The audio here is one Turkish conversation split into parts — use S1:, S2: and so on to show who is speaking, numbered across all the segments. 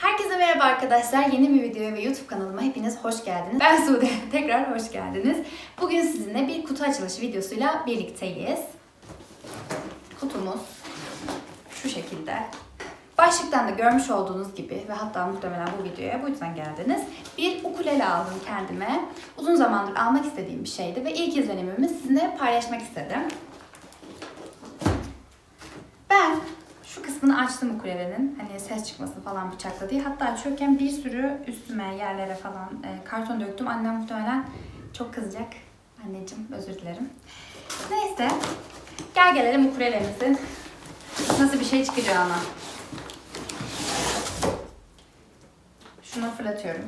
S1: Herkese merhaba arkadaşlar. Yeni bir videoya ve YouTube kanalıma hepiniz hoş geldiniz. Ben Sude. Tekrar hoş geldiniz. Bugün sizinle bir kutu açılışı videosuyla birlikteyiz. Kutumuz şu şekilde. Başlıktan da görmüş olduğunuz gibi ve hatta muhtemelen bu videoya bu yüzden geldiniz. Bir ukulele aldım kendime. Uzun zamandır almak istediğim bir şeydi ve ilk izlenimimi sizinle paylaşmak istedim. Ben şu kısmını açtım ukulelenin. Hani ses çıkmasın falan bıçakla diye. Hatta açıyorken bir sürü üstüme yerlere falan e, karton döktüm. Annem muhtemelen çok kızacak. Anneciğim özür dilerim. Neyse. Gel gelelim ukulelemizin nasıl bir şey çıkacağına. Şunu fırlatıyorum.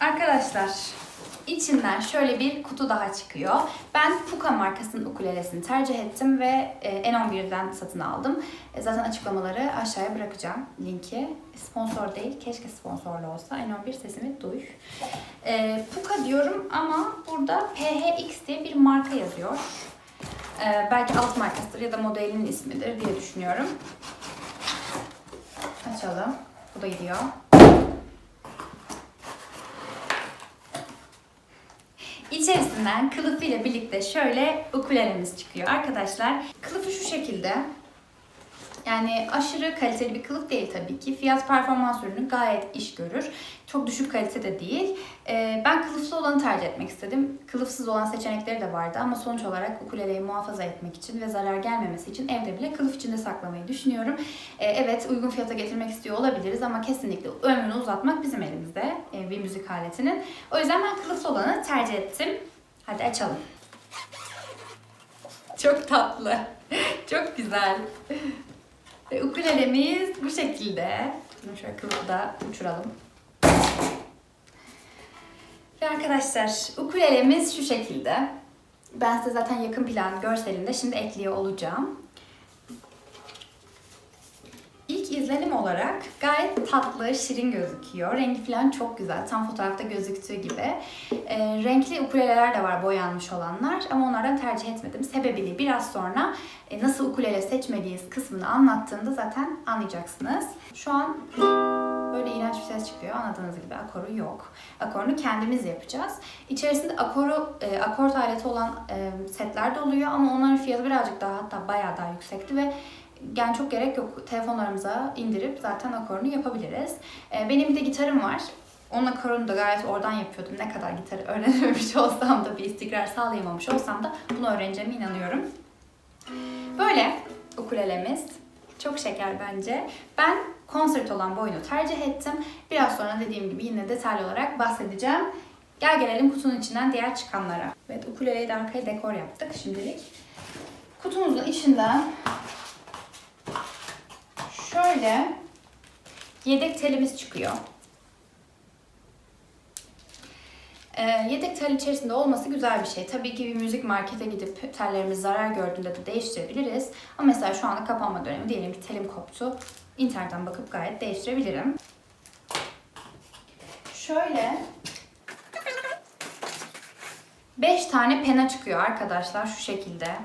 S1: Arkadaşlar içinden şöyle bir kutu daha çıkıyor. Ben Puka markasının ukulelesini tercih ettim ve e, N11'den satın aldım. E, Zaten açıklamaları aşağıya bırakacağım linki. Sponsor değil, keşke sponsorlu olsa. N11 sesimi duy. E, Puka diyorum ama burada PHX diye bir marka yazıyor. Belki alt markasıdır ya da modelinin ismidir diye düşünüyorum. Açalım. Bu da gidiyor. İçerisinden kılıfıyla birlikte şöyle ukulelemiz çıkıyor. Arkadaşlar kılıfı şu şekilde. Yani aşırı kaliteli bir kılıf değil tabii ki. Fiyat performans ürünü gayet iş görür. Çok düşük kalite de değil. Ee, ben kılıflı olanı tercih etmek istedim. Kılıfsız olan seçenekleri de vardı ama sonuç olarak ukuleleyi muhafaza etmek için ve zarar gelmemesi için evde bile kılıf içinde saklamayı düşünüyorum. Ee, evet uygun fiyata getirmek istiyor olabiliriz ama kesinlikle ömrünü uzatmak bizim elimizde e, bir müzik aletinin. O yüzden ben kılıflı olanı tercih ettim. Hadi açalım. Çok tatlı. Çok güzel. Ve ukulelemiz bu şekilde. Bunu şöyle kılıfı da uçuralım. Ve arkadaşlar ukulelemiz şu şekilde. Ben size zaten yakın plan görselinde şimdi ekliyor olacağım. İlk izlenim olarak gayet tatlı, şirin gözüküyor. Rengi falan çok güzel. Tam fotoğrafta gözüktüğü gibi. Ee, renkli ukuleleler de var boyanmış olanlar ama onlardan tercih etmedim. Sebebini biraz sonra e, nasıl ukulele seçmeliyiz kısmını anlattığımda zaten anlayacaksınız. Şu an böyle iğrenç bir ses çıkıyor. Anladığınız gibi akoru yok. Akorunu kendimiz yapacağız. İçerisinde akoru, e, akort aleti olan e, setler de oluyor ama onların fiyatı birazcık daha hatta bayağı daha yüksekti ve yani çok gerek yok. Telefonlarımıza indirip zaten akorunu yapabiliriz. Ee, benim bir de gitarım var. Onun akorunu da gayet oradan yapıyordum. Ne kadar gitarı öğrenememiş olsam da bir istikrar sağlayamamış olsam da bunu öğreneceğime inanıyorum. Böyle ukulelemiz. Çok şeker bence. Ben konsert olan boyunu tercih ettim. Biraz sonra dediğim gibi yine detaylı olarak bahsedeceğim. Gel gelelim kutunun içinden diğer çıkanlara. Evet ukuleleyi de arkaya dekor yaptık şimdilik. Kutumuzun içinden şöyle yedek telimiz çıkıyor. Ee, yedek tel içerisinde olması güzel bir şey. Tabii ki bir müzik markete gidip tellerimiz zarar gördüğünde de değiştirebiliriz. Ama mesela şu anda kapanma dönemi diyelim ki telim koptu. İnternetten bakıp gayet değiştirebilirim. Şöyle 5 tane pena çıkıyor arkadaşlar şu şekilde.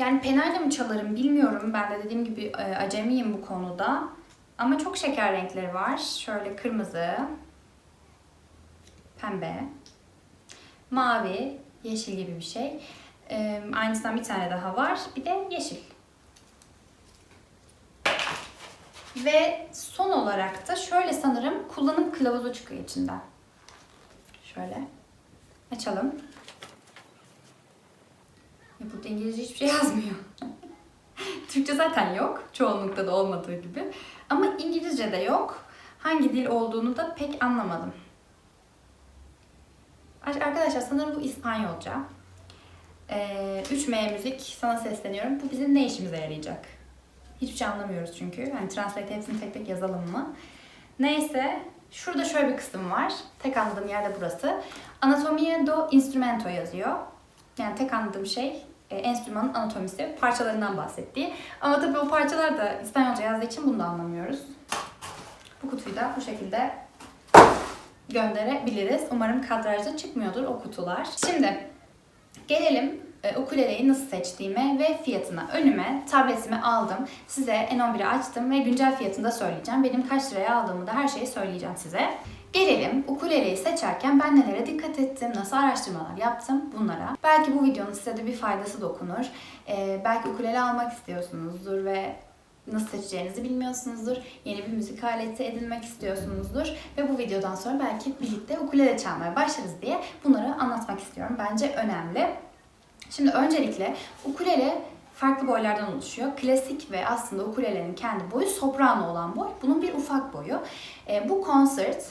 S1: Yani penayla mı çalarım bilmiyorum. Ben de dediğim gibi e, acemiyim bu konuda. Ama çok şeker renkleri var. Şöyle kırmızı, pembe, mavi, yeşil gibi bir şey. E, aynısından bir tane daha var. Bir de yeşil. Ve son olarak da şöyle sanırım kullanım kılavuzu çıkıyor içinden. Şöyle. Açalım. Ya burada İngilizce hiçbir şey yazmıyor. Türkçe zaten yok. Çoğunlukta da olmadığı gibi. Ama İngilizce de yok. Hangi dil olduğunu da pek anlamadım. Arkadaşlar sanırım bu İspanyolca. Ee, 3M müzik sana sesleniyorum. Bu bizim ne işimize yarayacak? Hiçbir şey anlamıyoruz çünkü. Hani translate hepsini tek tek yazalım mı? Neyse. Şurada şöyle bir kısım var. Tek anladığım yerde burası. Anatomia do instrumento yazıyor. Yani tek anladığım şey enstrümanın anatomisi, parçalarından bahsettiği. Ama tabii o parçalar da İspanyolca yazdığı için bunu da anlamıyoruz. Bu kutuyu da bu şekilde gönderebiliriz. Umarım kadrajda çıkmıyordur o kutular. Şimdi gelelim e, ukuleleyi nasıl seçtiğime ve fiyatına. Önüme tabletimi aldım. Size N11'i açtım ve güncel fiyatını da söyleyeceğim. Benim kaç liraya aldığımı da her şeyi söyleyeceğim size. Gelelim ukuleleyi seçerken ben nelere dikkat ettim, nasıl araştırmalar yaptım bunlara. Belki bu videonun size de bir faydası dokunur. Ee, belki ukulele almak istiyorsunuzdur ve nasıl seçeceğinizi bilmiyorsunuzdur. Yeni bir müzik aleti edinmek istiyorsunuzdur. Ve bu videodan sonra belki birlikte ukulele çalmaya başlarız diye bunları anlatmak istiyorum. Bence önemli. Şimdi öncelikle ukulele farklı boylardan oluşuyor. Klasik ve aslında ukulelenin kendi boyu soprano olan boy. Bunun bir ufak boyu. E, bu konsert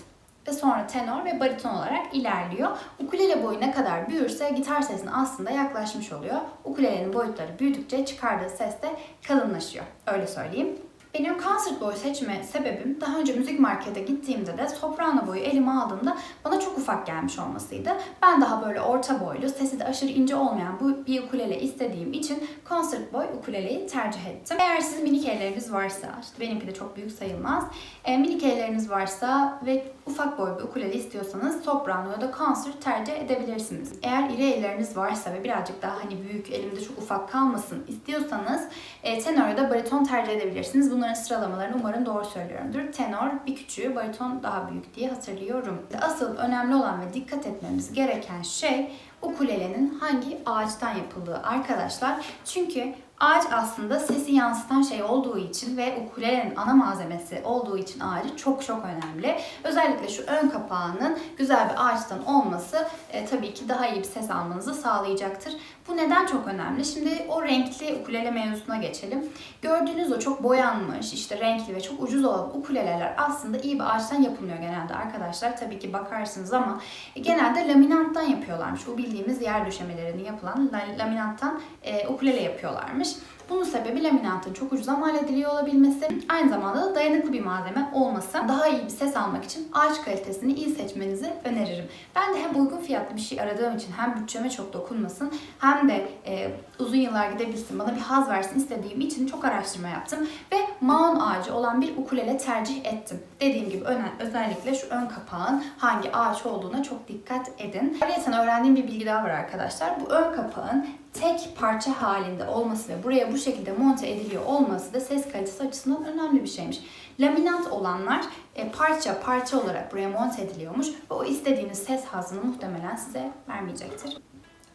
S1: ve sonra tenor ve bariton olarak ilerliyor. Ukulele boyu ne kadar büyürse gitar sesine aslında yaklaşmış oluyor. Ukulelenin boyutları büyüdükçe çıkardığı ses de kalınlaşıyor. Öyle söyleyeyim. Benim concert boyu seçme sebebim daha önce müzik markete gittiğimde de soprano boyu elime aldığımda bana çok ufak gelmiş olmasıydı. Ben daha böyle orta boylu, sesi de aşırı ince olmayan bu bir ukulele istediğim için concert boy ukuleleyi tercih ettim. Eğer sizin minik elleriniz varsa, işte benimki de çok büyük sayılmaz. E, minik elleriniz varsa ve ufak boy bir ukulele istiyorsanız soprano ya da concert tercih edebilirsiniz. Eğer iri elleriniz varsa ve birazcık daha hani büyük elimde çok ufak kalmasın istiyorsanız e, tenor ya da bariton tercih edebilirsiniz. Bunların sıralamalarını umarım doğru söylüyorumdur. Tenor bir küçüğü, bariton daha büyük diye hatırlıyorum. Asıl önemli olan ve dikkat etmemiz gereken şey ukulelenin hangi ağaçtan yapıldığı arkadaşlar. Çünkü ağaç aslında sesi yansıtan şey olduğu için ve ukulelenin ana malzemesi olduğu için ağacı çok çok önemli. Özellikle şu ön kapağının güzel bir ağaçtan olması e, tabii ki daha iyi bir ses almanızı sağlayacaktır. Bu neden çok önemli? Şimdi o renkli ukulele mevzusuna geçelim. Gördüğünüz o çok boyanmış, işte renkli ve çok ucuz olan ukuleleler aslında iyi bir ağaçtan yapılmıyor genelde arkadaşlar. Tabii ki bakarsınız ama genelde laminattan yapıyorlarmış. Bu bildiğimiz yer döşemelerinin yapılan laminattan e, ukulele yapıyorlarmış. Bunun sebebi laminatın çok ucuza mal olabilmesi, aynı zamanda da dayanıklı bir malzeme olması. Daha iyi bir ses almak için ağaç kalitesini iyi seçmenizi öneririm. Ben de hem uygun fiyatlı bir şey aradığım için hem bütçeme çok dokunmasın hem de e, uzun yıllar gidebilsin, bana bir haz versin istediğim için çok araştırma yaptım ve maun ağacı olan bir ukulele tercih ettim. Dediğim gibi öne, özellikle şu ön kapağın hangi ağaç olduğuna çok dikkat edin. Ayrıca öğrendiğim bir bilgi daha var arkadaşlar. Bu ön kapağın tek parça halinde olması ve buraya bu şekilde monte ediliyor olması da ses kalitesi açısından önemli bir şeymiş. Laminat olanlar e, parça parça olarak buraya monte ediliyormuş ve o istediğiniz ses hazını muhtemelen size vermeyecektir.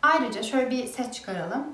S1: Ayrıca şöyle bir ses çıkaralım.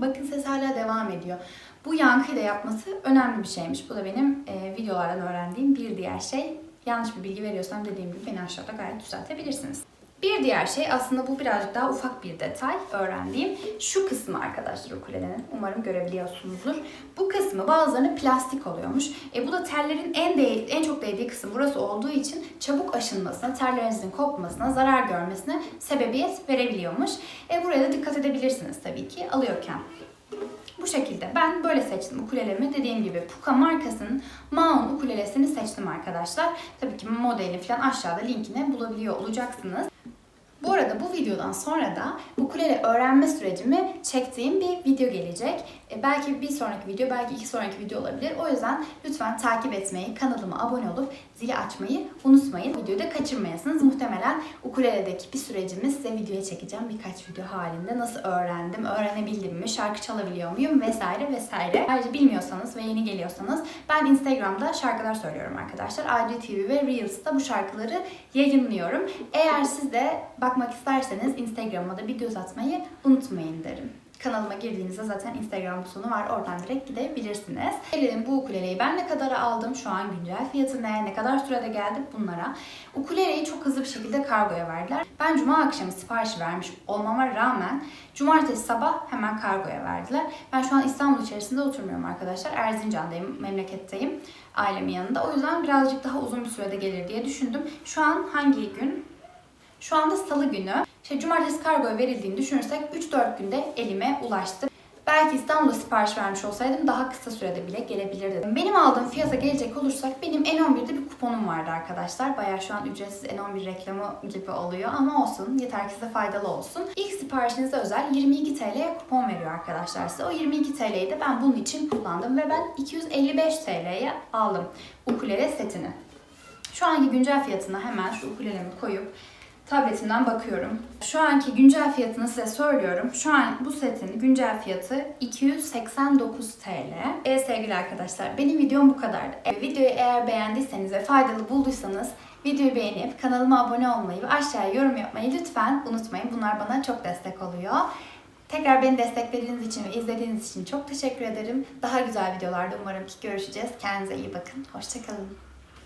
S1: Bakın ses hala devam ediyor. Bu yankıyı da yapması önemli bir şeymiş. Bu da benim e, videolardan öğrendiğim bir diğer şey. Yanlış bir bilgi veriyorsam dediğim gibi beni aşağıda gayet düzeltebilirsiniz. Bir diğer şey aslında bu birazcık daha ufak bir detay öğrendiğim. Şu kısmı arkadaşlar ukulelenin. Umarım görebiliyorsunuzdur. Bu kısmı bazılarının plastik oluyormuş. E bu da tellerin en değ en çok değdiği kısım burası olduğu için çabuk aşınmasına, tellerinizin kopmasına, zarar görmesine sebebiyet verebiliyormuş. E buraya da dikkat edebilirsiniz tabii ki alıyorken. Bu şekilde ben böyle seçtim ukulelemi. Dediğim gibi Puka markasının Maun ukulelesini seçtim arkadaşlar. Tabii ki modeli falan aşağıda linkini bulabiliyor olacaksınız. Arada bu videodan sonra da ukulele öğrenme sürecimi çektiğim bir video gelecek. E, belki bir sonraki video, belki iki sonraki video olabilir. O yüzden lütfen takip etmeyi, kanalıma abone olup zili açmayı unutmayın. Videoyu da kaçırmayasınız. Muhtemelen ukuleledeki bir sürecimi size videoya çekeceğim. Birkaç video halinde nasıl öğrendim, öğrenebildim mi, şarkı çalabiliyor muyum vesaire vesaire. Ayrıca bilmiyorsanız ve yeni geliyorsanız ben Instagram'da şarkılar söylüyorum arkadaşlar. IGTV ve Reels'ta bu şarkıları yayınlıyorum. Eğer siz de bakmak isterseniz Instagram'a da bir göz atmayı unutmayın derim. Kanalıma girdiğinizde zaten Instagram butonu var. Oradan direkt gidebilirsiniz. Gelelim bu ukuleleyi ben ne kadara aldım? Şu an güncel fiyatı ne? Ne kadar sürede geldi bunlara? Ukuleleyi çok hızlı bir şekilde kargoya verdiler. Ben cuma akşamı sipariş vermiş olmama rağmen cumartesi sabah hemen kargoya verdiler. Ben şu an İstanbul içerisinde oturmuyorum arkadaşlar. Erzincan'dayım, memleketteyim. Ailemin yanında. O yüzden birazcık daha uzun bir sürede gelir diye düşündüm. Şu an hangi gün? Şu anda salı günü. İşte cumartesi kargoya verildiğini düşünürsek 3-4 günde elime ulaştı. Belki İstanbul'da sipariş vermiş olsaydım daha kısa sürede bile gelebilirdi. Benim aldığım fiyata gelecek olursak benim N11'de bir kuponum vardı arkadaşlar. Baya şu an ücretsiz N11 reklamı gibi oluyor ama olsun. Yeter ki size faydalı olsun. İlk siparişinize özel 22 TL'ye kupon veriyor arkadaşlar size. O 22 TL'yi de ben bunun için kullandım ve ben 255 TL'ye aldım ukulele setini. Şu anki güncel fiyatına hemen şu ukulelemi koyup tabletimden bakıyorum. Şu anki güncel fiyatını size söylüyorum. Şu an bu setin güncel fiyatı 289 TL. Evet sevgili arkadaşlar benim videom bu kadardı. E, videoyu eğer beğendiyseniz ve faydalı bulduysanız videoyu beğenip kanalıma abone olmayı ve aşağıya yorum yapmayı lütfen unutmayın. Bunlar bana çok destek oluyor. Tekrar beni desteklediğiniz için ve izlediğiniz için çok teşekkür ederim. Daha güzel videolarda umarım ki görüşeceğiz. Kendinize iyi bakın. Hoşçakalın.